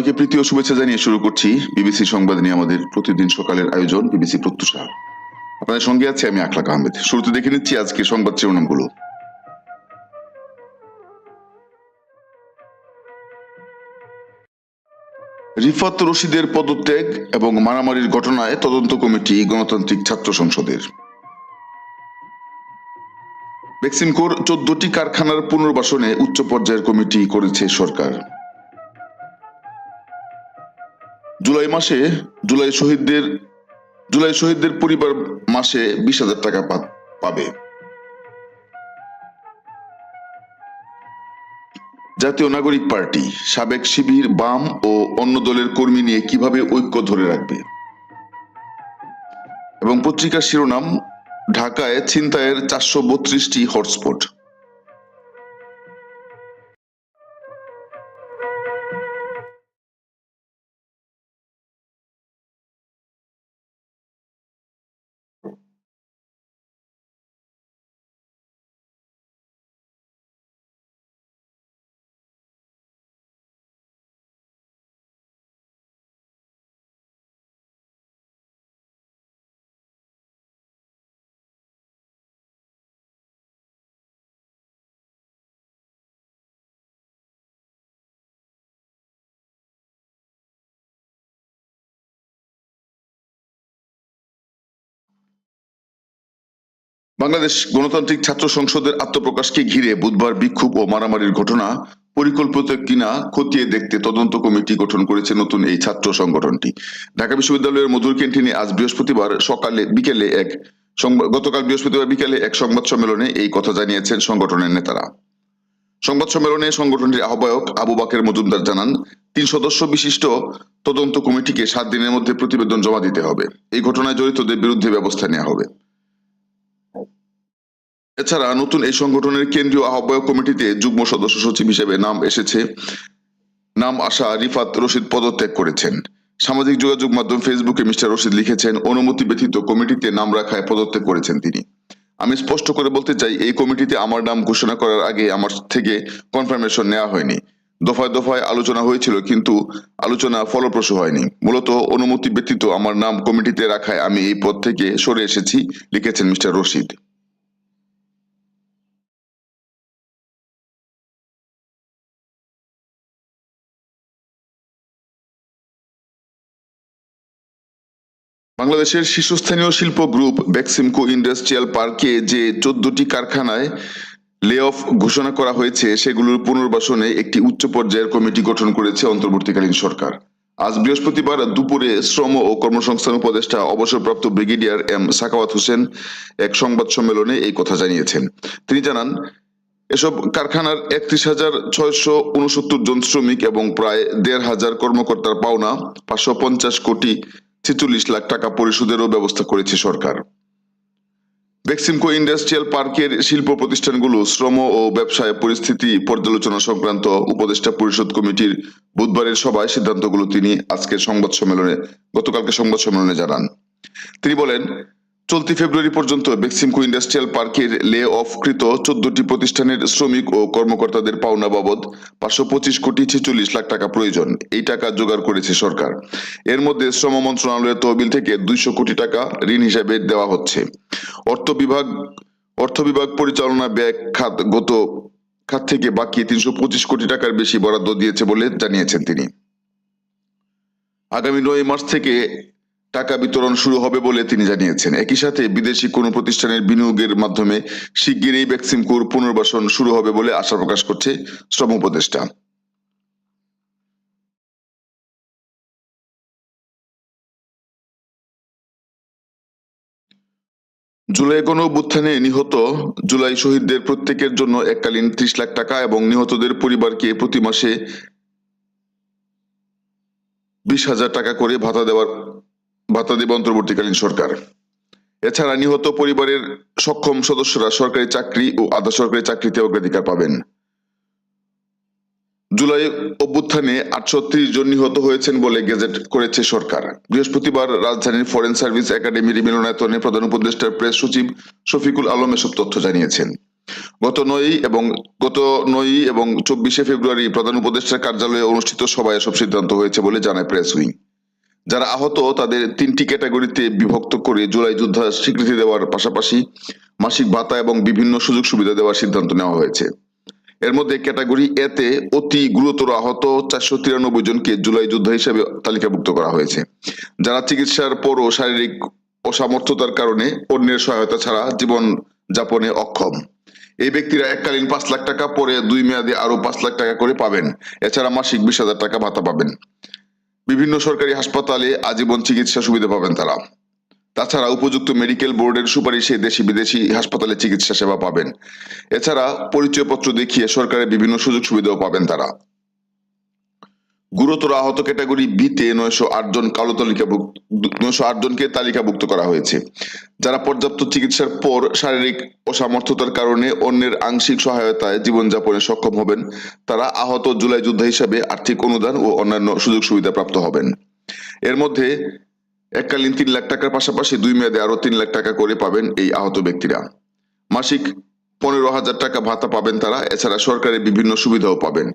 সবাইকে প্রীতি ও শুভেচ্ছা জানিয়ে শুরু করছি বিবিসি সংবাদ নিয়ে আমাদের প্রতিদিন সকালের আয়োজন বিবিসি প্রত্যুষা। আপনাদের সঙ্গে আছে আমি আখলাক আহমেদ। শুরুতে দেখে নিচ্ছি আজকে সংবাদ শিরোনামগুলো। রিফাত রশিদের পদত্যাগ এবং মারামারির ঘটনায় তদন্ত কমিটি গণতান্ত্রিক ছাত্র সংসদের। বেক্সিমকোর চোদ্দটি কারখানার পুনর্বাসনে উচ্চ পর্যায়ের কমিটি করেছে সরকার। জুলাই মাসে জুলাই শহীদদের জুলাই শহীদদের পরিবার মাসে বিশ হাজার টাকা পাবে। জাতীয় নাগরিক পার্টি, সাবেক শিবির, বাম ও অন্য দলের কর্মী নিয়ে কীভাবে ঐক্য ধরে রাখবে? এবং পত্রিকার শিরোনাম, ঢাকায় ছিনতাইয়ের চারশো বত্রিশটি হটস্পট। বাংলাদেশ গণতান্ত্রিক ছাত্র সংসদের আত্মপ্রকাশকে ঘিরে বুধবার বিক্ষোভ ও মারামারির ঘটনা পরিকল্পিত কিনা খতিয়ে দেখতে তদন্ত কমিটি গঠন করেছে নতুন এই ছাত্র সংগঠনটি। ঢাকা বিশ্ববিদ্যালয়ের মধুর ক্যান্টিনে আজ বৃহস্পতিবার সকালে বিকেলে এক গতকাল বৃহস্পতিবার বিকেলে এক সংবাদ সম্মেলনে এই কথা জানিয়েছেন সংগঠনের নেতারা। সংবাদ সম্মেলনে সংগঠনটির আহ্বায়ক আবু বাকের মজুমদার জানান, তিন সদস্য বিশিষ্ট তদন্ত কমিটিকে সাত দিনের মধ্যে প্রতিবেদন জমা দিতে হবে। এই ঘটনায় জড়িতদের বিরুদ্ধে ব্যবস্থা নেওয়া হবে। এছাড়া নতুন এই সংগঠনের কেন্দ্রীয় আহ্বায়ক কমিটিতে যুগ্ম সদস্য সচিব হিসেবে নাম এসেছে। নাম আসা রিফাত রশিদ পদত্যাগ করেছেন। সামাজিক যোগাযোগ মাধ্যম ফেসবুকে মিস্টার রশিদ লিখেছেন, অনুমতি ব্যতীত কমিটিতে নাম রাখায় পদত্যাগ করেছেন তিনি। আমি স্পষ্ট করে বলতে চাই, এই কমিটিতে আমার নাম ঘোষণা করার আগে আমার থেকে কনফার্মেশন নেওয়া হয়নি। দফায় দফায় আলোচনা হয়েছিল, কিন্তু আলোচনা ফলপ্রসূ হয়নি। মূলত অনুমতি ব্যতীত আমার নাম কমিটিতে রাখায় আমি এই পদ থেকে সরে এসেছি, লিখেছেন মিস্টার রশিদ। বাংলাদেশের শীর্ষস্থানীয় শিল্প গ্রুপ বেক্সিমকো ইন্ডাস্ট্রিয়াল পার্কে যে চোদ্দটি কারখানায় লে অফ ঘোষণা করা হয়েছে, সেগুলোর পুনর্বাসনে একটি উচ্চ পর্যায়ের কমিটি গঠন করেছে অন্তর্বর্তীকালীন সরকার। আজ বৃহস্পতিবার দুপুরে শ্রম ও কর্মসংস্থান উপদেষ্টা, অবসরপ্রাপ্ত ব্রিগেডিয়ার এম সাকাওয়াত হোসেন এক সংবাদ সম্মেলনে এই কথা জানিয়েছেন। তিনি জানান, এসব কারখানার একত্রিশ হাজার ছয়শো উনসত্তর জন শ্রমিক এবং প্রায় দেড় হাজার কর্মকর্তার পাওনা পাঁচশো পঞ্চাশ কোটি ছেচল্লিশ লাখ টাকা পরিশোধেরও ব্যবস্থা করেছে সরকার। বেক্সিমকো ইন্ডাস্ট্রিয়াল পার্কের শিল্প প্রতিষ্ঠানগুলো শ্রম ও ব্যবসায় পরিস্থিতি পর্যালোচনা সংক্রান্ত উপদেষ্টা পরিষদ কমিটির বুধবারের সভায় সিদ্ধান্তগুলো তিনি আজকের সংবাদ সম্মেলনে গতকালকে সংবাদ সম্মেলনে জানান। তিনি বলেন চলতি ফেব্রুয়ারি পর্যন্ত বেক্সিমকো ইন্ডাস্ট্রিয়াল পার্কের লে অফ কৃত চোদ্দটি প্রতিষ্ঠানের শ্রমিক ও কর্মকর্তাদের পাওনা বাবদ পাঁচশো পঁচিশ কোটি ছেচল্লিশ লাখ টাকা প্রয়োজন। এই টাকা জোগাড় করেছে সরকার। এর মধ্যে শ্রম মন্ত্রণালয়ের তহবিল থেকে দুইশো কোটি টাকা ঋণ হিসাবে দেওয়া হচ্ছে। অর্থ বিভাগ অর্থ বিভাগ পরিচালনা ব্যয় খাত গত খাত থেকে বাকি তিনশো পঁচিশ কোটি টাকার বেশি বরাদ্দ দিয়েছে বলে জানিয়েছেন তিনি। আগামী নয় মার্চ থেকে টাকা বিতরণ শুরু হবে বলে তিনি জানিয়েছেন। একই সাথে বিদেশি কোনো প্রতিষ্ঠানের বিনিয়োগের মাধ্যমে শিগগিরই বেক্সিমকোর পুনর্বাসন শুরু হবে বলে আশা প্রকাশ করছে শ্রম উপদেষ্টা। জুলাই গণ অভ্যুত্থানে নিহত জুলাই শহীদদের প্রত্যেকের জন্য এককালীন ত্রিশ লাখ টাকা এবং নিহতদের পরিবারকে প্রতি মাসে বিশ হাজার টাকা করে ভাতা দেওয়ার ভাতা দেবে অন্তর্বর্তীকালীন সরকার। এছাড়া নিহত পরিবারের সক্ষম সদস্যরা সরকারি চাকরি ও আধা সরকারি চাকরিতে অগ্রাধিকার পাবেন। জুলাই অভ্যুত্থানে আটশো ত্রিশ জন নিহত হয়েছেন বলে গেজেট করেছে সরকার। বৃহস্পতিবার রাজধানীর ফরেন সার্ভিস একাডেমির মিলনায়তনে প্রধান উপদেষ্টার প্রেস সচিব শফিকুল আলম এসব তথ্য জানিয়েছেন। গত নয়ই এবং গত নয়ই এবং চব্বিশে ফেব্রুয়ারি প্রধান উপদেষ্টার কার্যালয়ে অনুষ্ঠিত সভায় এসব সিদ্ধান্ত হয়েছে বলে জানায় প্রেস উইং। যারা আহত, তাদের তিনটি ক্যাটাগরিতে বিভক্ত করে জুলাই যোদ্ধা স্বীকৃতি দেওয়ার পাশাপাশি মাসিক ভাতা এবং বিভিন্ন সুযোগ সুবিধা দেওয়ার সিদ্ধান্ত নেওয়া হয়েছে। এর মধ্যে ক্যাটাগরি এতে অতি গুরুতর আহত চারশো তিরানব্বই জনকে জুলাই যোদ্ধা হিসেবে তালিকাভুক্ত করা হয়েছে। যারা চিকিৎসার পরও শারীরিক অসামর্থ্যতার কারণে অন্যের সহায়তা ছাড়া জীবন যাপনে অক্ষম। এই ব্যক্তিরা এককালীন পাঁচ লাখ টাকা পরে দুই মেয়াদে আরও পাঁচ লাখ টাকা করে পাবেন। এছাড়া মাসিক বিশ হাজার টাকা ভাতা পাবেন। বিভিন্ন সরকারি হাসপাতালে আজীবন চিকিৎসা সুবিধা পাবেন তারা। তাছাড়া উপযুক্ত মেডিকেল বোর্ডের সুপারিশে দেশি বিদেশি হাসপাতালে চিকিৎসা সেবা পাবেন। এছাড়া পরিচয়পত্র দেখিয়ে সরকারের বিভিন্ন সুযোগ সুবিধাও পাবেন তারা। গুরুতর আহত ক্যাটাগরি বিতে নয়শো আট জন কালো তালিকাভুক্ত, নয়শো আট জনকে তালিকাভুক্ত করা হয়েছে। যারা পর্যাপ্ত চিকিৎসার পর শারীরিক অসামর্থ্যতার কারণে অন্যের আংশিক সহায়তায় জীবনযাপনে সক্ষম হবেন, তারা আহত জুলাই যোদ্ধা হিসাবে আর্থিক অনুদান ও অন্যান্য সুযোগ সুবিধা প্রাপ্ত হবেন। এর মধ্যে এককালীন তিন লাখ টাকার পাশাপাশি দুই মেয়াদে আরও তিন লাখ টাকা করে পাবেন এই আহত ব্যক্তিরা। মাসিক পনেরো হাজার টাকা ভাতা পাবেন তারা, এছাড়া সরকারের বিভিন্ন সুবিধাও পাবেন।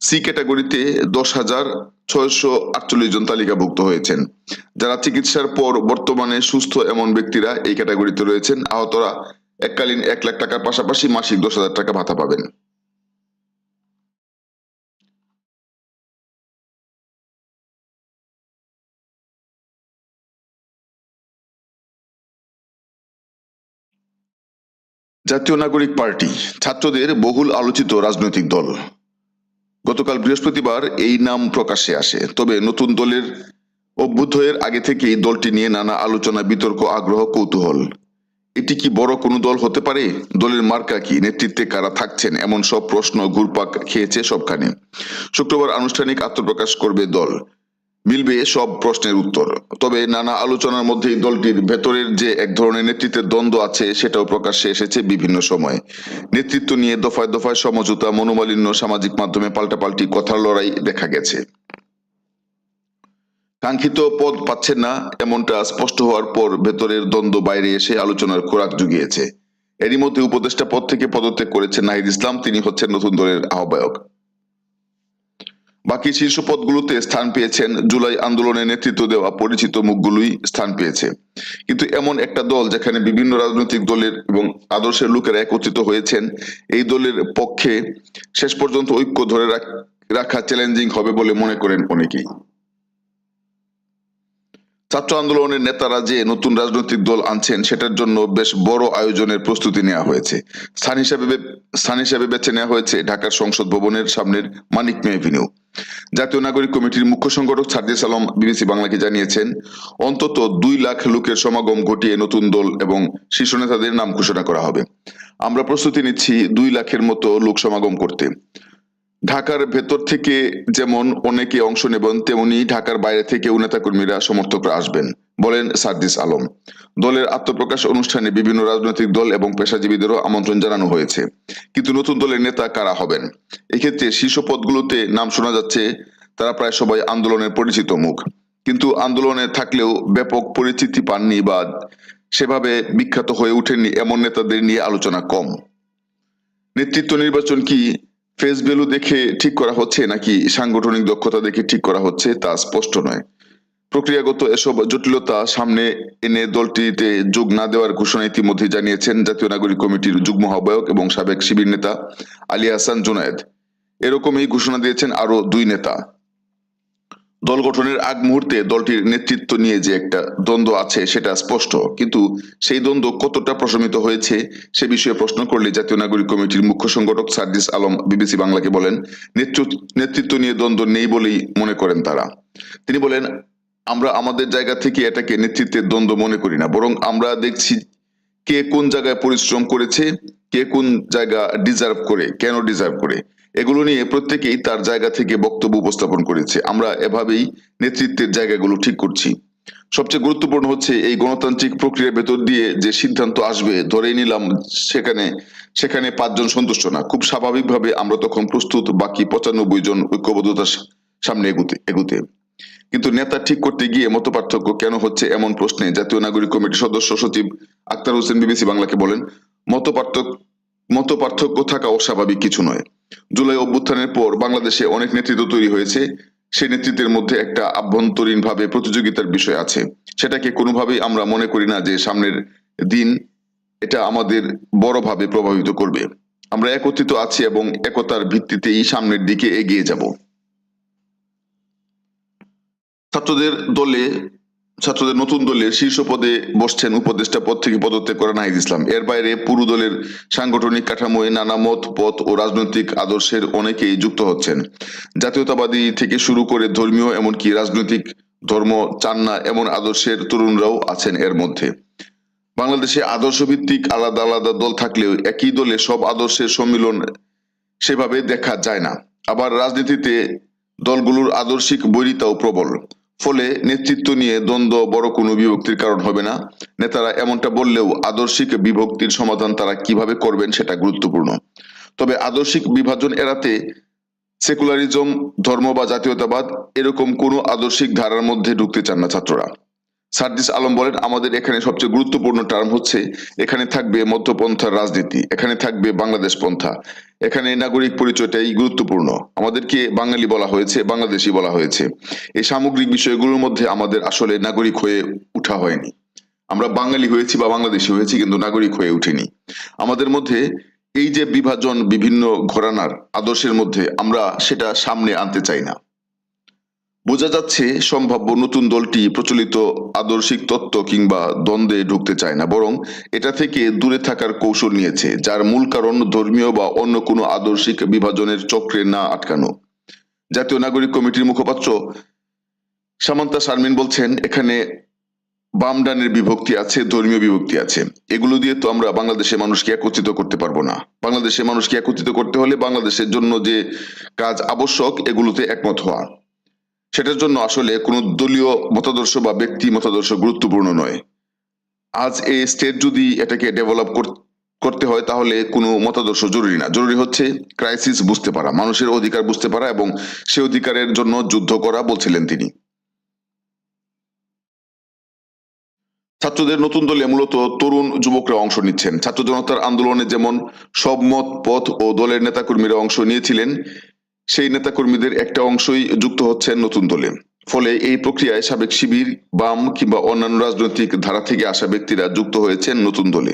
সি ক্যাটাগরিতে দশ হাজার ছয়শো আটচল্লিশ জন তালিকাভুক্ত হয়েছেন। যারা চিকিৎসার পর বর্তমানে সুস্থ এমন ব্যক্তিরা এই ক্যাটাগরিতে রয়েছেন, আহতরা এককালীন এক লাখ টাকার পাশাপাশি মাসিক দশ হাজার টাকা ভাতা পাবেন। জাতীয় নাগরিক পার্টি, ছাত্রদের বহুল আলোচিত রাজনৈতিক দল। গতকাল বৃহস্পতিবার এই নাম প্রকাশে আসে। তবে নতুন দলের অভ্যুদয়ের আগে থেকেই দলটি নিয়ে নানা আলোচনা, বিতর্ক, আগ্রহ, কৌতূহল। এটি কি বড় কোনো দল হতে পারে? দলের মার্কা কি? নেতৃত্বে কারা থাকছেন? এমন সব প্রশ্ন ঘুরপাক খেয়েছে সবখানে। শুক্রবার আনুষ্ঠানিক আত্মপ্রকাশ করবে দল। মিলবে সব প্রশ্নের উত্তর। তবে নানা আলোচনার মধ্যেই দলটির ভেতরের যে এক ধরনের নেতৃত্বের দ্বন্দ্ব আছে, সেটাও প্রকাশ্যে এসেছে বিভিন্ন সময়। নেতৃত্ব নিয়ে দফায় দফায় সমঝোতা, মনোমালিন্য, সামাজিক মাধ্যমে পাল্টাপাল্টি কথার লড়াই দেখা গেছে। কাঙ্ক্ষিত পদ পাচ্ছেন না, এমনটা স্পষ্ট হওয়ার পর ভেতরের দ্বন্দ্ব বাইরে এসে আলোচনার খোরাক জুগিয়েছে। এরই মধ্যে উপদেষ্টা পদ থেকে পদত্যাগ করেছেন নাহিদ ইসলাম, তিনি হচ্ছেন নতুন দলের আহ্বায়ক। বাকি শীর্ষ পদগুলোতে স্থান পেয়েছেন, জুলাই আন্দোলনে নেতৃত্ব দেওয়া পরিচিত মুখগুলোই স্থান পেয়েছে। কিন্তু এমন একটা দল যেখানে বিভিন্ন রাজনৈতিক দলের এবং আদর্শের লোকেরা একত্রিত হয়েছেন, এই দলের পক্ষে শেষ পর্যন্ত ঐক্য ধরে রাখ- রাখা চ্যালেঞ্জিং হবে বলে মনে করেন অনেকেই। ছাত্র আন্দোলনের নেতারা যে নতুন রাজনৈতিক দল আনছেন, সেটার জন্য বেশ বড় আয়োজনের প্রস্তুতি নেওয়া হয়েছে। স্থান হিসাবে স্থান হিসাবে বেছে নেওয়া হয়েছে ঢাকার সংসদ ভবনের সামনের মানিক মে এভিনিউ জাতীয় নাগরিক কমিটির মুখ্য সংগঠক সার্জিস আলম বিবিসি বাংলাকে জানিয়েছেন, অন্তত দুই লাখ লোকের সমাগম ঘটিয়ে নতুন দল এবং শীর্ষ নেতাদের নাম ঘোষণা করা হবে। আমরা প্রস্তুতি নিচ্ছি দুই লাখের মতো লোক সমাগম করতে। ঢাকার ভেতর থেকে যেমন অনেকে অংশ নেবেন, তেমনি ঢাকার বাইরে থেকেও নেতাকর্মীরা, সমর্থকরা আসবেন, বলেন সার্দিস আলম। দলের আত্মপ্রকাশ অনুষ্ঠানে বিভিন্ন রাজনৈতিক দল এবং পেশাজীবীদেরও আমন্ত্রণ জানানো হয়েছে। কিন্তু নতুন দলের নেতা কারা হবেন? এক্ষেত্রে শীর্ষ পদগুলোতে নাম শোনা যাচ্ছে, তারা প্রায় সবাই আন্দোলনের পরিচিত মুখ। কিন্তু আন্দোলনে থাকলেও ব্যাপক পরিচিতি পাননি বা সেভাবে বিখ্যাত হয়ে ওঠেননি এমন নেতাদের নিয়ে আলোচনা কম। নেতৃত্ব নির্বাচন কি ফেস ভ্যালু দেখে ঠিক করা হচ্ছে নাকি সাংগঠনিক দক্ষতা দেখে ঠিক করা হচ্ছে তা স্পষ্ট নয়। প্রক্রিয়াগত এসব জটিলতা সামনে এনে দলটিতে যোগ না দেওয়ার ঘোষণা ইতিমধ্যে জানিয়েছেন জাতীয় নাগরিক কমিটির যুগ্ম আহ্বায়ক এবং সাবেক শিবির নেতা আলী হাসান জুনায়েদ। এরকমই ঘোষণা দিয়েছেন আরও দুই নেতা। দল গঠনের আগ মুহূর্তে দলটির নেতৃত্ব নিয়ে যে একটা দ্বন্দ্ব আছে, সেটা স্পষ্ট। কিন্তু সেই দ্বন্দ্ব কতটা প্রশমিত হয়েছে, সে বিষয়ে প্রশ্ন করলে জাতীয় নাগরিক কমিটির মুখ্য সংগঠক সার্জিস আলম বিবিসি বাংলাকে বলেন, নেতৃত্ব- নেতৃত্ব নিয়ে দ্বন্দ্ব নেই বলেই মনে করেন তারা। তিনি বলেন, আমরা আমাদের জায়গা থেকে এটাকে নেতৃত্বের দ্বন্দ্ব মনে করি না, বরং আমরা দেখছি কে কোন জায়গায় পরিশ্রম করেছে, কে কোন জায়গা ডিজার্ভ করে, কেন ডিজার্ভ করে। এগুলো নিয়ে প্রত্যেকেই তার জায়গা থেকে বক্তব্য উপস্থাপন করেছে। আমরা এভাবেই নেতৃত্বের জায়গাগুলো ঠিক করছি। সবচেয়ে গুরুত্বপূর্ণ হচ্ছে এই গণতান্ত্রিক প্রক্রিয়ার ভেতর দিয়ে যে সিদ্ধান্ত আসবে, ধরেই নিলাম সেখানে সেখানে পাঁচজন সন্তুষ্ট না। খুব স্বাভাবিকভাবে আমরা তখন প্রস্তুত, বাকি পঁচানব্বই জন ঐক্যবদ্ধতার সামনে এগুতে এগুতে। কিন্তু নেতা ঠিক করতে গিয়ে মত পার্থক্য কেন হচ্ছে এমন প্রশ্নে জাতীয় নাগরিক কমিটির সদস্য সচিব আক্তার হোসেন বিবিসি বাংলাকে বলেন মত পার্থক্য মত পার্থক্য থাকা অস্বাভাবিক কিছু নয়। জুলাই অভ্যুত্থানের পর বাংলাদেশে অনেক নেতৃত্ব তৈরি হয়েছে। সেই নেতৃত্বের মধ্যে একটা আভ্যন্তরীণ ভাবে প্রতিযোগিতার বিষয় আছে। সেটাকে কোনোভাবেই আমরা মনে করি না যে সামনের দিন এটা আমাদের বড়ভাবে প্রভাবিত করবে। আমরা একত্রিত আছি এবং একতার ভিত্তিতেই সামনের দিকে এগিয়ে যাব। ছাত্রদের দলে ছাত্রদের নতুন দলের শীর্ষ পদে বসছেন উপদেষ্টা পদ থেকে পদত্যাগ করা নাহিদ ইসলাম। এর বাইরে পুরো দলের সাংগঠনিক কাঠামোয় নানা মত পথ ও রাজনৈতিক আদর্শের অনেকেই যুক্ত হচ্ছেন। জাতীয়তাবাদী থেকে শুরু করে ধর্মীয় এমনকি রাজনৈতিক ধর্ম চান না এমন আদর্শের তরুণরাও আছেন এর মধ্যে। বাংলাদেশে আদর্শ ভিত্তিক আলাদা আলাদা দল থাকলেও একই দলে সব আদর্শের সম্মিলন সেভাবে দেখা যায় না। আবার রাজনীতিতে দলগুলোর আদর্শিক বৈরিতাও প্রবল। ফলে নেতৃত্ব নিয়ে দ্বন্দ্ব বড় কোনো বিভক্তির কারণ হবে না। নেতারা এমনটা বললেও আদর্শিক বিভক্তির সমাধান তারা কীভাবে করবেন সেটা গুরুত্বপূর্ণ। তবে আদর্শিক বিভাজন এড়াতে সেকুলারিজম, ধর্ম বা জাতীয়তাবাদ এরকম কোনো আদর্শিক ধারার মধ্যে ঢুকতে চান না ছাত্ররা। সার্জিস আলম বলেন, আমাদের এখানে সবচেয়ে গুরুত্বপূর্ণ টার্ম হচ্ছে, এখানে থাকবে মধ্যপন্থার রাজনীতি, এখানে থাকবে বাংলাদেশ পন্থা। এখানে নাগরিক পরিচয়টাই গুরুত্বপূর্ণ। আমাদেরকে বাঙালি বলা হয়েছে, বাংলাদেশি বলা হয়েছে। এই সামগ্রিক বিষয়গুলোর মধ্যে আমাদের আসলে নাগরিক হয়ে উঠা হয়নি। আমরা বাঙালি হয়েছি বা বাংলাদেশি হয়েছি, কিন্তু নাগরিক হয়ে উঠিনি। আমাদের মধ্যে এই যে বিভাজন বিভিন্ন ঘরানার আদর্শের মধ্যে আমরা সেটা সামনে আনতে চাই না। বোঝা যাচ্ছে সম্ভাব্য নতুন দলটি প্রচলিত আদর্শিক তত্ত্ব কিংবা দ্বন্দ্বে ঢুকতে চায় না, বরং এটা থেকে দূরে থাকার কৌশল নিয়েছে, যার মূল কারণ ধর্মীয় বা অন্য কোনো আদর্শিক বিভাজনের চক্রে না আটকানো। জাতীয় নাগরিক কমিটির মুখপাত্র সামান্তা শারমিন বলছেন, এখানে বাম ডানের বিভক্তি আছে, ধর্মীয় বিভক্তি আছে। এগুলো দিয়ে তো আমরা বাংলাদেশের মানুষকে একত্রিত করতে পারব না। বাংলাদেশের মানুষকে একত্রিত করতে হলে বাংলাদেশের জন্য যে কাজ আবশ্যক, এগুলোতে একমত হওয়া। সেটার জন্য আসলে কোনো দলীয় মতাদর্শ বা ব্যক্তি মতাদর্শ গুরুত্বপূর্ণ নয়। আজ এই স্টেট যদি এটাকে ডেভেলপ করতে হয় তাহলে কোনো মতাদর্শ জরুরি না। জরুরি হচ্ছে ক্রাইসিস বুঝতে পারা, মানুষের অধিকার বুঝতে পারা এবং সে অধিকারের জন্য যুদ্ধ করা বলছিলেন তিনি। ছাত্রদের নতুন দলে মূলত তরুণ যুবকরা অংশ নিচ্ছেন। ছাত্র জনতার আন্দোলনে যেমন সব মত, পথ ও দলের নেতাকর্মীরা অংশ নিয়েছিলেন সেই নেতাকর্মীদের একটা অংশই যুক্ত হচ্ছেন নতুন দলে। ফলে এই প্রক্রিয়ায় সাবেক শিবির, বাম কিংবা অন্যান্য রাজনৈতিক ধারা থেকে আসা ব্যক্তিরা যুক্ত হয়েছেন নতুন দলে।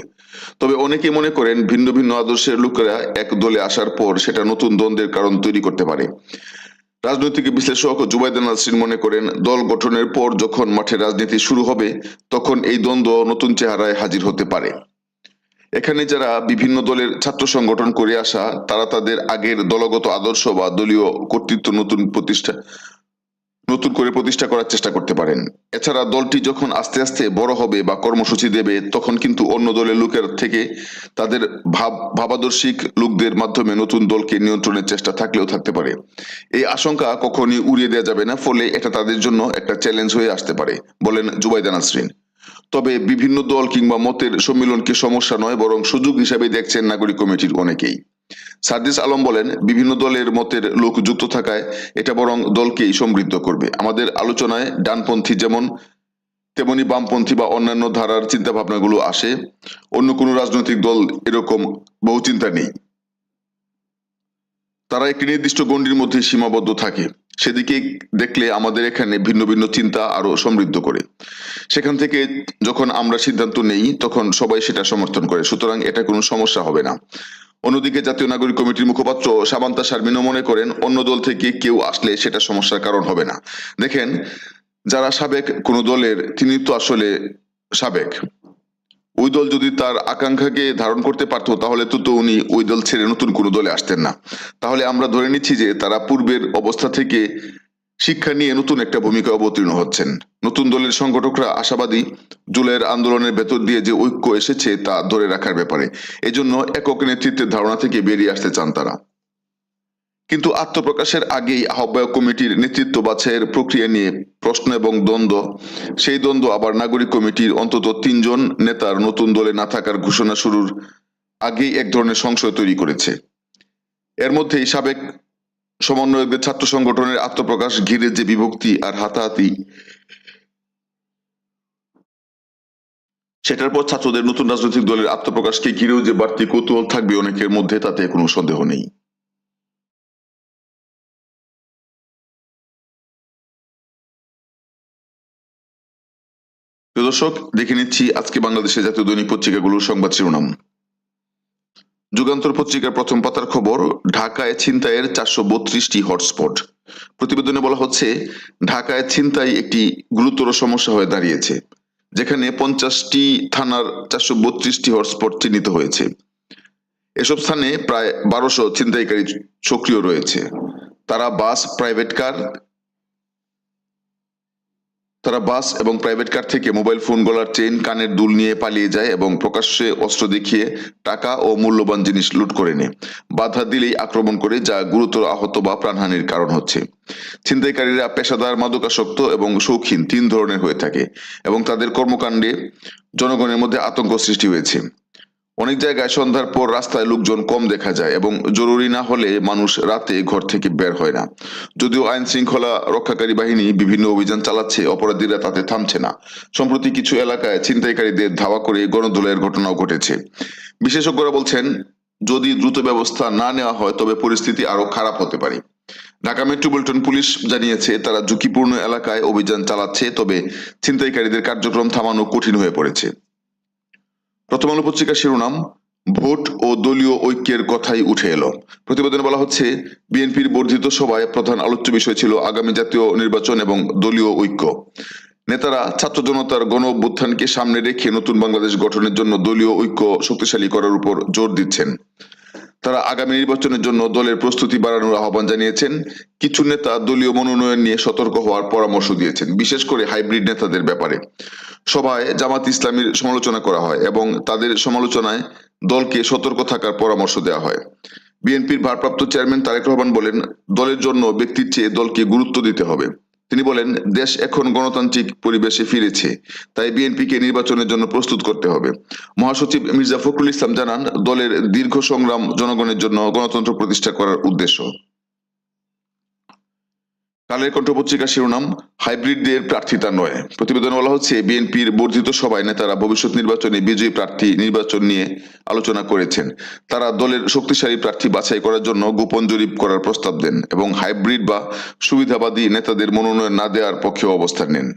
তবে অনেকে মনে করেন ভিন্ন ভিন্ন আদর্শের লোকেরা এক দলে আসার পর সেটা নতুন দ্বন্দ্বের কারণ তৈরি করতে পারে। রাজনৈতিক বিশ্লেষক জুবাইদ নাসরিন মনে করেন, দল গঠনের পর যখন মাঠে রাজনীতি শুরু হবে, তখন এই দ্বন্দ্ব নতুন চেহারায় হাজির হতে পারে। এখানে যারা বিভিন্ন দলের ছাত্র সংগঠন করে আসা, তারা তাদের আগের দলগত আদর্শ বা দলীয় কর্তৃত্ব নতুন প্রতিষ্ঠা, নতুন করে প্রতিষ্ঠা করার চেষ্টা করতে পারেন। এছাড়া দলটি যখন আস্তে আস্তে বড় হবে বা কর্মসূচি দেবে, তখন কিন্তু অন্য দলের লোকের থেকে তাদের ভাব, ভাবাদর্শিক লোকদের মাধ্যমে নতুন দলকে নিয়ন্ত্রণের চেষ্টা থাকলেও থাকতে পারে। এই আশঙ্কা কখনই উড়িয়ে দেওয়া যাবে না, ফলে এটা তাদের জন্য একটা চ্যালেঞ্জ হয়ে আসতে পারে, বলেন জুবাইদা নাসরিন তবে বিভিন্ন দল কিংবা মতের সম্মিলনকে সমস্যা নয়, বরং সুযোগ হিসাবে দেখছেন নাগরিক কমিটির অনেকেই। সার্জিস আলম বলেন, বিভিন্ন দলের মতের লোক যুক্ত থাকায় এটা বরং দলকেই সমৃদ্ধ করবে। আমাদের আলোচনায় ডানপন্থী যেমন, তেমনি বামপন্থী বা অন্যান্য ধারার চিন্তা ভাবনাগুলো আসে। অন্য কোনো রাজনৈতিক দল এরকম বহু চিন্তা নেই। তারা একটি নির্দিষ্ট গণ্ডির মধ্যে সীমাবদ্ধ থাকে। সেদিকে দেখলে আমাদের এখানে ভিন্ন ভিন্ন চিন্তা আরও সমৃদ্ধ করে। সেখান থেকে যখন আমরা সিদ্ধান্ত নেই, তখন সবাই সেটা সমর্থন করে। সুতরাং এটা কোনো সমস্যা হবে না। অন্যদিকে জাতীয় নাগরিক কমিটির মুখপাত্র সামান্তা শারমিনও মনে করেন, অন্য দল থেকে কেউ আসলে সেটা সমস্যার কারণ হবে না। দেখেন, যারা সাবেক কোন দলের, তিনি তো আসলে সাবেক। ওই দল যদি তার আকাঙ্ক্ষাকে ধারণ করতে পারতো, তাহলে তো তো উনি ওই দল ছেড়ে নতুন কোনো দলে আসতেন না। তাহলে আমরা ধরে নিচ্ছি যে তারা পূর্বের অবস্থা থেকে শিক্ষা নিয়ে নতুন একটা ভূমিকা অবতীর্ণ হচ্ছেন। নতুন দলের সংগঠকরা আশাবাদী জুলাইয়ের আন্দোলনের ভেতর দিয়ে যে ঐক্য এসেছে তা ধরে রাখার ব্যাপারে। এজন্য একক নেতৃত্বের ধারণা থেকে বেরিয়ে আসতে চান তারা। কিন্তু আত্মপ্রকাশের আগেই আহ্বায়ক কমিটির নেতৃত্ব বাছাইয়ের প্রক্রিয়া নিয়ে প্রশ্ন এবং দ্বন্দ্ব। সেই দ্বন্দ্ব আবার নাগরিক কমিটির অন্তত তিনজন নেতার নতুন দলে না থাকার ঘোষণা শুরুর আগেই এক ধরনের সংশয় তৈরি করেছে। এর মধ্যেই সাবেক সমন্বয়কদের ছাত্র সংগঠনের আত্মপ্রকাশ ঘিরে যে বিভক্তি আর হাতাহাতি, সেটার পর ছাত্রদের নতুন রাজনৈতিক দলের আত্মপ্রকাশকে ঘিরেও যে বাড়তি কৌতূহল থাকবে অনেকের মধ্যে, তাতে কোনো সন্দেহ নেই। প্রিয় দর্শক, দেখে নিচ্ছি আজকে বাংলাদেশের জাতীয় দৈনিক পত্রিকাগুলোর সংবাদ শিরোনাম। যুগান্তর পত্রিকার প্রথম পাতার খবর, ঢাকায় ছিনতাইয়ের চারশো বত্রিশটি হটস্পট। প্রতিবেদনে বলা হচ্ছে, ঢাকায় ছিনতাই একটি গুরুতর সমস্যা হয়ে দাঁড়িয়েছে, যেখানে পঞ্চাশটি থানার চারশো বত্রিশটি হটস্পট চিহ্নিত হয়েছে। এসব স্থানে প্রায় বারোশো ছিনতাইকারী সক্রিয় রয়েছে। তারা বাস, প্রাইভেট কার তারা বাস এবং প্রাইভেট কার থেকে মোবাইল ফোন গলার চেইন, কানের দুল নিয়ে পালিয়ে যায় এবং প্রকাশ্যে অস্ত্র দেখিয়ে টাকা ও মূল্যবান জিনিস লুট করে নেয়। বাধা দিলেই আক্রমণ করে, যা গুরুতর আহত বা প্রাণহানির কারণ হচ্ছে। ছিনতাইকারীরা পেশাদার, মাদকাসক্ত এবং শৌখিন তিন ধরনের হয়ে থাকে এবং তাদের কর্মকাণ্ডে জনগণের মধ্যে আতঙ্ক সৃষ্টি হয়েছে। অনেক জায়গায় সন্ধ্যার পর রাস্তায় লোকজন কম দেখা যায় এবং জরুরি না হলে মানুষ রাতে ঘর থেকে বের হয় না। যদিও আইন শৃঙ্খলা রক্ষাকারী বাহিনী বিভিন্ন অভিযান চালাচ্ছে, অপরাধীরা তাতে থামছে না। সম্প্রতি কিছু এলাকায় ছিনতাইকারীদের ধাওয়া করে গণধোলাইয়ের ঘটনাও ঘটেছে। বিশেষজ্ঞরা বলছেন, যদি দ্রুত ব্যবস্থা না নেওয়া হয়, তবে পরিস্থিতি আরও খারাপ হতে পারে। ঢাকা মেট্রোপলিটন পুলিশ জানিয়েছে, তারা ঝুঁকিপূর্ণ এলাকায় অভিযান চালাচ্ছে, তবে ছিনতাইকারীদের কার্যক্রম থামানো কঠিন হয়ে পড়েছে। প্রথম আলো পত্রিকার শিরোনাম, ভোট ও দলীয় ঐক্যের কথাই উঠে এলো। প্রতিবেদনে বলা হচ্ছে, বিএনপির বর্ধিত সভায় প্রধান আলোচ্য বিষয় ছিল আগামী জাতীয় নির্বাচন এবং দলীয় ঐক্য। নেতারা ছাত্র জনতার গণ অভ্যুত্থানকে সামনে রেখে নতুন বাংলাদেশ গঠনের জন্য দলীয় ঐক্য শক্তিশালী করার উপর জোর দিচ্ছেন। তারা আগামী নির্বাচনের জন্য দলের প্রস্তুতি বাড়ানোর আহ্বান জানিয়েছেন। কিছু নেতা দলীয় মনোনয়ন নিয়ে সতর্ক হওয়ার পরামর্শ দিয়েছেন, বিশেষ করে হাইব্রিড নেতাদের ব্যাপারে। সভায় জামাত ইসলামীর সমালোচনা করা হয় এবং তাদের সমালোচনায় দলকে সতর্ক থাকার পরামর্শ দেওয়া হয়। বিএনপির ভারপ্রাপ্ত চেয়ারম্যান তারেক রহমান বলেন, দলের জন্য ব্যক্তির চেয়ে দলকে গুরুত্ব দিতে হবে। তিনি বলেন, দেশ এখন গণতান্ত্রিক পরিবেশে ফিরেছে, তাই বিএনপিকে নির্বাচনের জন্য প্রস্তুত করতে হবে। মহাসচিব মির্জা ফখরুল ইসলাম জানান, দলের দীর্ঘ সংগ্রাম জনগণের জন্য গণতন্ত্র প্রতিষ্ঠা করার উদ্দেশ্য। কালের কণ্ঠ শিরোনাম হাইব্রিডদের প্রার্থিতা নয়। প্রতিবেদনে বলা হচ্ছে, বিএনপির বর্ধিত সভায় নেতারা ভবিষ্যৎ নির্বাচনে বিজয়ী প্রার্থী নির্বাচন নিয়ে আলোচনা করেছেন। তারা দলের শক্তিশালী প্রার্থী বাছাই করার জন্য গোপন জরিপ করার প্রস্তাব দেন এবং হাইব্রিড বা সুবিধাবাদী নেতাদের মনোনয়ন না দেওয়ার পক্ষে অবস্থান নেন।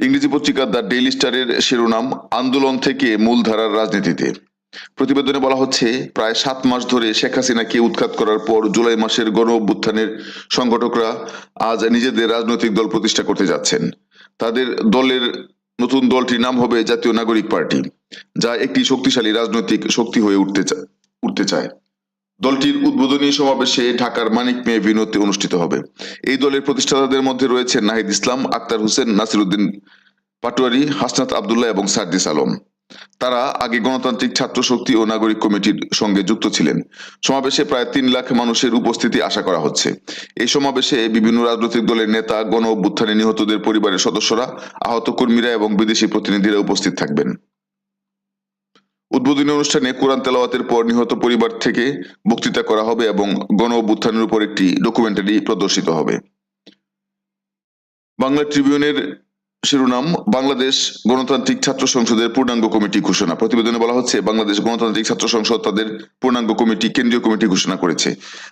ইংরেজি পত্রিকা দ্য ডেইলি স্টারের শিরোনাম, আন্দোলন থেকে মূলধারার রাজনীতিতে। প্রতিবেদনে বলা হচ্ছে, প্রায় সাত মাস ধরে শেখ হাসিনাকে উৎখাত করার পর জুলাই মাসের গণ অভ্যুত্থানের সংগঠকরা আজ নিজেদের রাজনৈতিক দল প্রতিষ্ঠা করতে যাচ্ছেন। তাদের দলের নতুন দলটির নাম হবে জাতীয় নাগরিক পার্টি, যা একটি শক্তিশালী রাজনৈতিক শক্তি হয়ে উঠতে উঠতে চায়। দলটির উদ্বোধনী সমাবেশে ঢাকার মানিক মেয়ে বিনোদে অনুষ্ঠিত হবে। এই দলের প্রতিষ্ঠাতাদের মধ্যে রয়েছে নাহিদ ইসলাম, আক্তার হোসেন, নাসিরুদ্দিন পাটোয়ারি, হাসনাত আবদুল্লাহ এবং সার্দিস আলম। তারা আগে গণতান্ত্রিক ছাত্র শক্তি ও নাগরিক কমিটির সঙ্গে যুক্ত ছিলেন। সমাবেশে প্রায় তিন লাখ মানুষের উপস্থিতি আশা করা হচ্ছে। এই সমাবেশে বিভিন্ন রাজনৈতিক দলের নেতা, গণ অভ্যুত্থানে নিহতদের পরিবারের সদস্যরা, আহত কর্মীরা এবং বিদেশি প্রতিনিধিরা উপস্থিত থাকবেন। উদ্বোধনী অনুষ্ঠানে কোরআন তেলাওয়াতের পর নিহত পরিবার থেকে বক্তৃতা করা হবে এবং গণ অভ্যুত্থানের উপর একটি ডকুমেন্টারি প্রদর্শিত হবে। বাংলা ট্রিবিউনের শিরোনাম, বাংলাদেশ গণতান্ত্রিক ছাত্র সংসদের পূর্ণাঙ্গ কমিটি ঘোষণা। প্রতিবেদনে বলা হচ্ছে, বাংলাদেশ গণতান্ত্রিক ছাত্র সংসদ তাদের পূর্ণাঙ্গ কমিটি, কেন্দ্রীয় কমিটি ঘোষণা করেছে।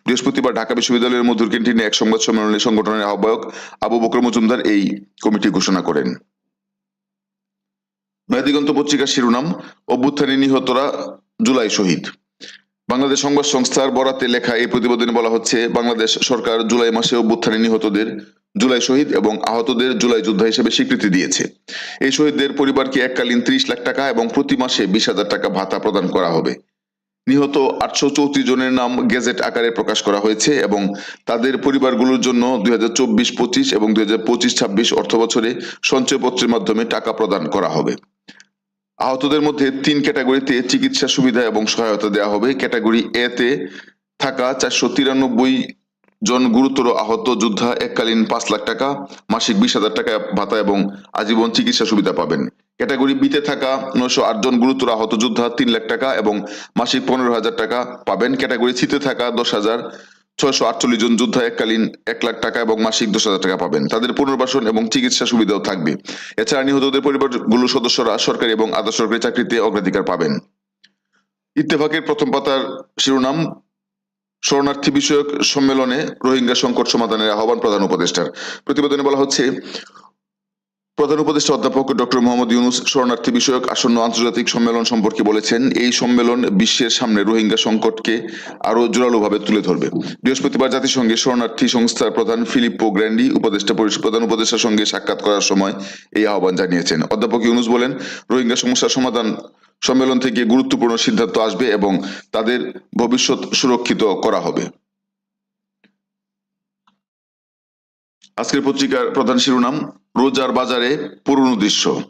বৃহস্পতিবার ঢাকা বিশ্ববিদ্যালয়ের মধুর ক্যান্টিনে এক সংবাদ সম্মেলনে সংগঠনের আহ্বায়ক আবু বকর মজুমদার এই কমিটি ঘোষণা করেন। নয়াদিগন্ত পত্রিকার শিরোনাম, অভ্যুত্থানে নিহতরা জুলাই শহীদ। বাংলাদেশ সংবাদ সংস্থার বরাতে লেখা এই প্রতিবেদনে বলা হচ্ছে, বাংলাদেশ সরকার জুলাই মাসে অভ্যুত্থানে নিহতদের জুলাই শহীদ এবং আহতদের জুলাই যোদ্ধা হিসেবে স্বীকৃতি দিয়েছে। এই শহীদদের পরিবারকে এককালীন ত্রিশ লাখ টাকা এবং প্রতি মাসে বিশ হাজার টাকা ভাতা প্রদান করা হবে। নিহত আটশো চৌত্রিশ জনের নাম গেজেট আকারে প্রকাশ করা হয়েছে এবং তাদের পরিবারগুলোর জন্য দুই হাজার চব্বিশ পঁচিশ এবং দুই হাজার পঁচিশ ছাব্বিশ অর্থ বছরে সঞ্চয়পত্রের মাধ্যমে টাকা প্রদান করা হবে। আহতদের মধ্যে তিন ক্যাটাগরিতে চিকিৎসা সুবিধা এবং সহায়তা দেওয়া হবে। ক্যাটাগরি এ তে থাকা চারশো তিরানব্বই জন গুরুতর আহত যোদ্ধা এককালীন পাঁচ লাখ টাকা, মাসিক বিশ হাজার টাকা ভাতা এবং আজীবন চিকিৎসা সুবিধা পাবেন। ক্যাটাগরি বিতে থাকা নয়শো আট জন গুরুতর আহত যোদ্ধা তিন লাখ টাকা এবং মাসিক পনেরো হাজার টাকা পাবেন। ক্যাটাগরি সিতে থাকা দশ হাজার ছয়শো আটচল্লিশ জন যোদ্ধা এককালীন এক লাখ টাকা এবং মাসিক দশ হাজার টাকা পাবেন। তাদের পুনর্বাসন এবং চিকিৎসা সুবিধাও থাকবে। এছাড়া নিহতদের পরিবারগুলোর সদস্যরা সরকারি এবং আধা সরকারি চাকরিতে অগ্রাধিকার পাবেন। ইত্তেফাকের প্রথম পাতার শিরোনাম শরণার্থী বিষয়ক সম্মেলনে রোহিঙ্গা সংকট সমাধানের আহ্বান প্রধান উপদেষ্টার। প্রতিবেদনে বলা হচ্ছে, প্রধান উপদেষ্টা অধ্যাপক ডক্টর মোহাম্মদ ইউনুস শরণার্থী বিষয়ক আসন্ন আন্তর্জাতিক সম্মেলন সম্পর্কে বলেছেন, এই সম্মেলন বিশ্বের সামনে রোহিঙ্গা সংকটকে আরও জোরালোভাবে তুলে ধরবে। বৃহস্পতিবার জাতিসংঘের শরণার্থী সংস্থার প্রধান ফিলিপ্পো গ্র্যান্ডি উপদেষ্টা প্রধান উপদেষ্টার সঙ্গে সাক্ষাৎ করার সময় এই আহ্বান জানিয়েছেন। অধ্যাপক ইউনুস বলেন, রোহিঙ্গা সমস্যার সমাধান সম্মেলন থেকে গুরুত্বপূর্ণ সিদ্ধান্ত আসবে এবং তাদের ভবিষ্যৎ সুরক্ষিত করা হবে। আজকের পত্রিকার প্রধান শিরোনাম, রোজার বাজারে পুরনো দৃশ্য।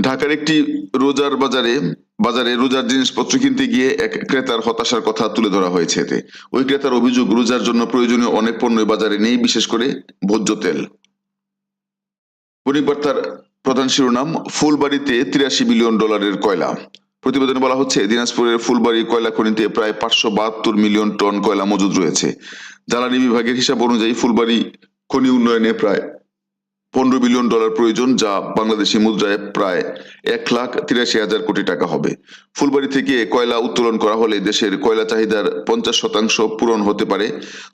ঢাকার একটি রোজার বাজারে বাজারে রোজার জিনিসপত্র কিনতে গিয়ে এক ক্রেতার হতাশার কথা তুলে ধরা হয়েছে এতে। ওই ক্রেতার অভিযোগ, রোজার জন্য প্রয়োজনীয় অনেক পণ্যই বাজারে নেই, বিশেষ করে ভোজ্য তেল। বণিক বার্তার প্রধান শিরোনাম, ফুলবাড়িতে তিরাশি মিলিয়ন ডলারের কয়লা। প্রতিবেদনে বলা হচ্ছে, দিনাজপুরের ফুলবাড়ি কয়লা খনিতে প্রায় পাঁচশো বাহাত্তর মিলিয়ন টন কয়লা মজুদ রয়েছে। জ্বালানি বিভাগের হিসাব অনুযায়ী ফুলবাড়ি খনি উন্নয়নে প্রায় পনেরো বিলিয়ন ডলার প্রয়োজন যা বাংলাদেশি মুদ্রায় প্রায় এক লাখ তিরাশি হাজার কোটি টাকা হবে। ফুলবাড়ি থেকে কয়লা উত্তোলন করা হলে দেশের কয়লা চাহিদার পঞ্চাশ শতাংশ পূরণ হতে পারে।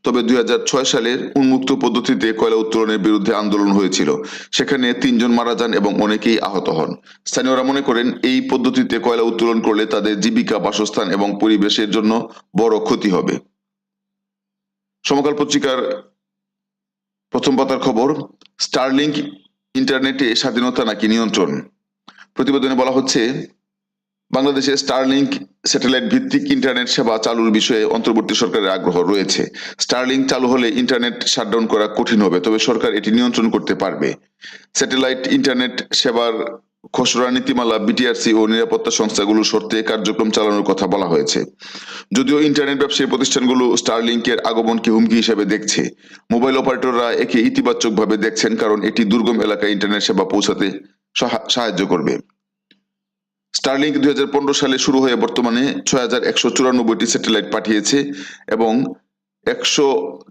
তবে দুই সালের উন্মুক্ত পদ্ধতিতে কয়লা উত্তোলনের বিরুদ্ধে আন্দোলন হয়েছিল। সেখানে তিনজন মারা যান এবং অনেকেই আহত হন। স্থানীয়রা মনে করেন এই পদ্ধতিতে কয়লা উত্তোলন করলে তাদের জীবিকা, বাসস্থান এবং পরিবেশের জন্য বড় ক্ষতি হবে। সমকাল পত্রিকার প্রথম পাতার খবর স্টারলিংক ইন্টারনেটে স্বাধীনতা নাকি নিয়ন্ত্রণ? প্রতিবেদনে বলা হচ্ছে, বাংলাদেশে স্টারলিংক স্যাটেলাইট ভিত্তিক ইন্টারনেট সেবা চালুর বিষয়ে অন্তর্বর্তী সরকারের আগ্রহ রয়েছে। স্টারলিংক চালু হলে ইন্টারনেট শাটডাউন করা কঠিন হবে, তবে সরকার এটি নিয়ন্ত্রণ করতে পারবে। স্যাটেলাইট ইন্টারনেট সেবার খসড়া নীতিমালা বিটিআরসি ও নিরাপত্তা সংস্থাগুলোর শর্তে কার্যক্রম চালানোর কথা বলা হয়েছে। যদিও ইন্টারনেট ব্যবসায়ী প্রতিষ্ঠানগুলো স্টারলিংকের আগমনকে হুমকি হিসেবে দেখছে, মোবাইল অপারেটররা একে ইতিবাচকভাবে দেখছেন কারণ এটি দুর্গম এলাকায় ইন্টারনেট সেবা পৌঁছাতে সাহায্য করবে। স্টারলিংক দুই হাজার পনেরো সালে শুরু হয়ে বর্তমানে ছয় হাজার একশো চুরানব্বইটি স্যাটেলাইট পাঠিয়েছে এবং একশো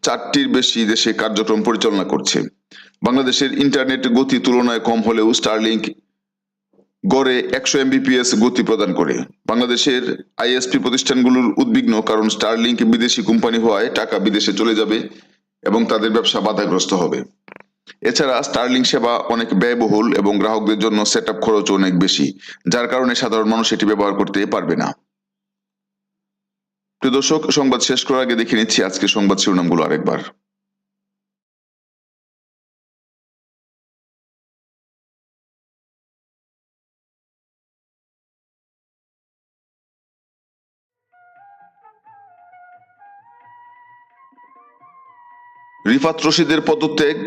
চারটির বেশি দেশে কার্যক্রম পরিচালনা করছে। বাংলাদেশের ইন্টারনেট গতি তুলনায় কম হলেও স্টারলিংক গড়ে একশো এমবিপিএস গতি প্রদান করে। বাংলাদেশের আইএসপি প্রতিষ্ঠানগুলোর উদ্বিগ্ন কারণ স্টারলিংক বিদেশি কোম্পানি হওয়ায় টাকা বিদেশে চলে যাবে এবং তাদের ব্যবসা বাধাগ্রস্ত হবে। এছাড়া স্টারলিং সেবা অনেক ব্যয়বহুল এবং গ্রাহকদের জন্য সেট আপ খরচ অনেক বেশি, যার কারণে সাধারণ মানুষ এটি ব্যবহার করতে পারবে না। প্রিয় দর্শক, সংবাদ শেষ করার আগে দেখে নিচ্ছি আজকে সংবাদ শিরোনামগুলো আরেকবার। রিফাত রশিদের পদত্যাগ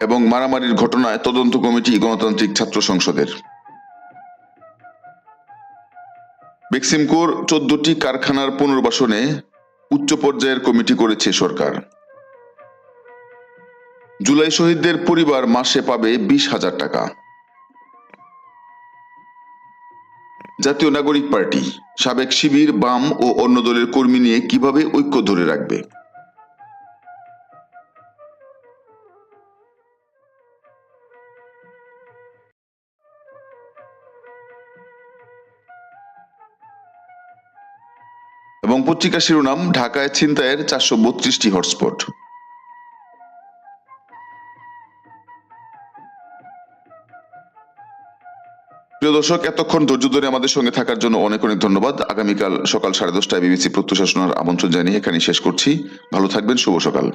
এবং মারামারির ঘটনায় তদন্ত কমিটি গণতান্ত্রিক ছাত্র সংসদের। বেক্সিমকোর চোদ্দটি কারখানার পুনর্বাসনে উচ্চ পর্যায়ের কমিটি করেছে সরকার। জুলাই শহীদদের পরিবার মাসে পাবে বিশ হাজার টাকা। জাতীয় নাগরিক পার্টি, সাবেক শিবির, বাম ও অন্য দলের কর্মী নিয়ে কীভাবে ঐক্য ধরে রাখবে? এবং পত্রিকা শিরোনাম ঢাকায় ছিনতাইয়ের চারশো বত্রিশটি হটস্পট। প্রিয় দর্শক, এতক্ষণ ধৈর্য ধরে আমাদের সঙ্গে থাকার জন্য অনেক অনেক ধন্যবাদ। আগামীকাল সকাল সাড়ে দশটায় বিবিসি প্রত্যুষাসনার আমন্ত্রণ জানিয়ে এখানে শেষ করছি। ভালো থাকবেন, শুভ সকাল।